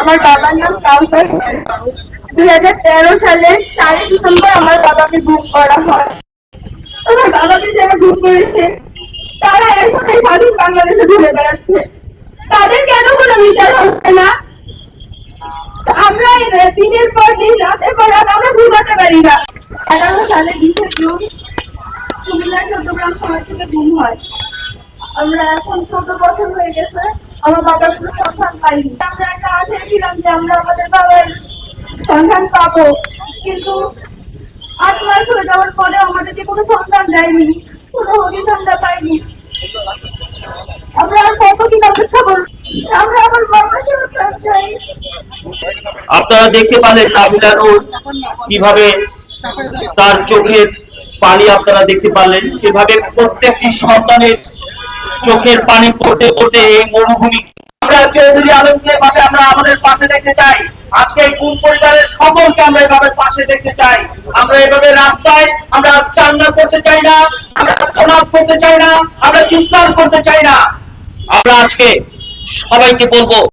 আমার বাবার নাম কাউসার দুই হাজার তেরো সালে চারই ডিসেম্বর আমার বাবাকে গুম করা হয়। আমার বাবাকে যারা গুম করেছে, তারা এখন এই স্বাধীন বাংলাদেশে ঘুরে বেড়াচ্ছে। তাদের কেন কোনো বিচার হচ্ছে না? আমরা দিনের পর দিন, রাতের পর রাত আমরা ঘুমাতে পারি না। এগারো সালে বিশে জুন কুমিল্লার চট্টগ্রাম শহর থেকে গুম হয়। আমরা এখন চোদ্দ বছর হয়ে গেছে, আমার বাবার কোনো সন্ধান পাইনি আমরা একটা আশায় ছিলাম যে আমরা আমাদের বাবার সন্ধান পাবো। কিন্তু আট মাস হয়ে যাওয়ার পরেও আমাদেরকে কোনো সন্ধান দেয়নি, কোনো আমরা পাইনি। আমরা কতদিন অপেক্ষা করব? আমরা আপনারা দেখতে পারেন কাবিলা রোড কীভাবে তার চোখের পানি আপনারা দেখতে পারলেন, কীভাবে প্রত্যেকটি সন্তানের চোখের পানি পড়তে পড়তে এই মরুভূমি আমরা চৌধুরী আলমকে এভাবে আমরা আমাদের পাশে দেখতে চাই। আজকে কোন পরিবারের সকলকে আমরা এভাবে পাশে দেখতে চাই। আমরা এভাবে রাস্তায় আমরা কান্না করতে চাই না, আমরা প্রলাপ করতে চাই না, আমরা চিৎকার করতে চাই না। আমরা আজকে সবাইকে বলব